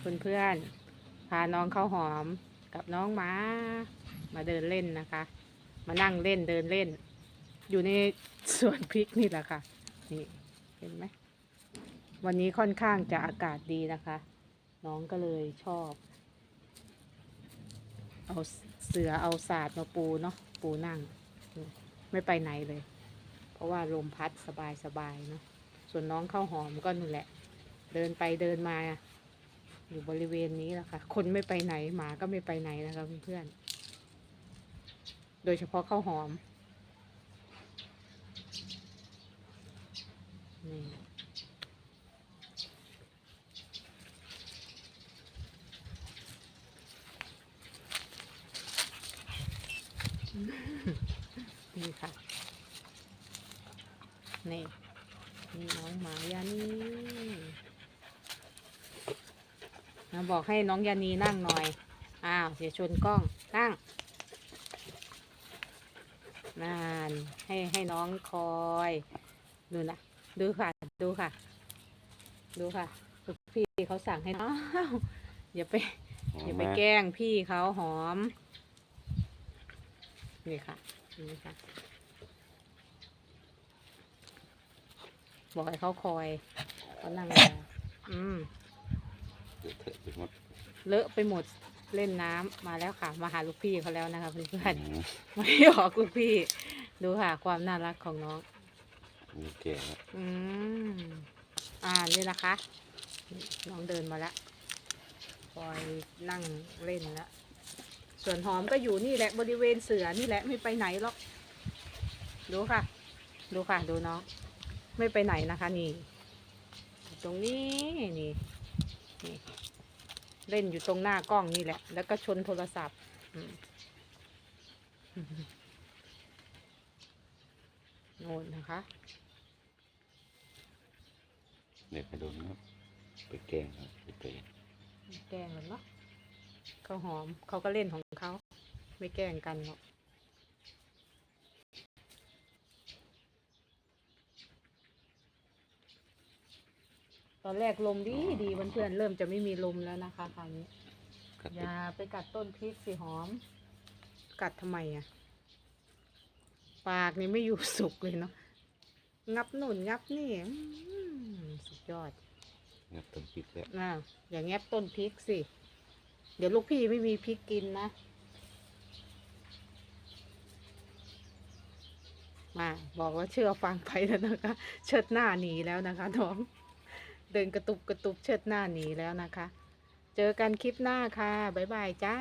เพื่อนๆพาน้องข้าวหอมกับน้องม้ามาเดินเล่นนะคะ มานั่งเล่นเดินเล่น อยู่ในสวนพริกนี่แหละค่ะ นี่เห็นไหมวันนี้ค่อนข้างจะอากาศดีนะคะ น้องก็เลยชอบ เอาเสือเอาศาสตร์มาปูเนาะปูนั่ง ไม่ไปไหนเลย เพราะว่าลมพัดสบายสบายๆเนาะส่วนน้องข้าวหอมก็นู่นแหละ เดินไปเดินมา อยู่บริเวณนี้แหละค่ะ คนไม่ไปไหนหมาก็ไม่ไปไหนนะคะเพื่อนๆโดยเฉพาะข้าวหอมนี่นี่ค่ะ นี่ นี่น้องหมายานีนะ บอกให้น้องยานีนั่งหน่อย อ้าวเสียชนกล้องนั่งนานให้ให้น้องคอย ดูนะ ดูค่ะ ดูค่ะ ดูค่ะลูกพี่เขาสั่งให้อ้าวอย่าไป อย่าไปแกล้งพี่เขาหอม นี่ค่ะ นี่ค่ะ บอกให้เขาคอยเขานั่งรออืม เดี๋ยวเถอะไปหมดเลอะไปหมดเล่นน้ำมาแล้วค่ะ มาหาลูกพี่เขาแล้วนะคะเพื่อนอืมๆไม่ออกลูกพี่ ดูค่ะ ความน่ารักของน้องมีแก่แล้วอืม อ่า นี่นะคะ น้องเดินมาแล้วคอยนั่งเล่นแล้ว ส่วนหอมก็อยู่นี่แหละบริเวณเสือนี่แหละไม่ไปไหนหรอก ดูค่ะ ดูค่ะ ดูน้อง ไม่ไปไหนนะคะ นี่อยู่ตรงนี้ นี่ นี่ เล่นอยู่ตรงหน้ากล้องนี่แหละ แล้วก็ชนโทรศัพท์อืมโน่นนะคะเด็กไปโดนครับไปแกล้งครับไปเตะแกล้งกันเนาะเขาหอมเขาก็เล่นของเขา ไม่แกล้งกันหรอก ตอนแรกลมดีดีเพื่อนๆเริ่มจะไม่มีลมแล้วนะคะคราวนี้กัดอไปย่าไปกัดต้นพริกสิหอม กัดทำไมอะปากนี่ไม่อยู่สุกเลยเนาะงับหนุนงับนี่อืมสุดยอดงับต้นปิดแล้วน่ะอย่างแงบต้นพริกสิ เดี๋ยวลูกพี่ไม่มีพริกกินนะมาบอกว่าเชื่อฟังไปแล้วนะคะ เชิดหน้าหนีแล้วนะคะน้อง เดินกระตุบกระตุบเชิดหน้าหนีแล้วนะคะ เจอกันคลิปหน้าค่ะ บ๊ายบายจ้า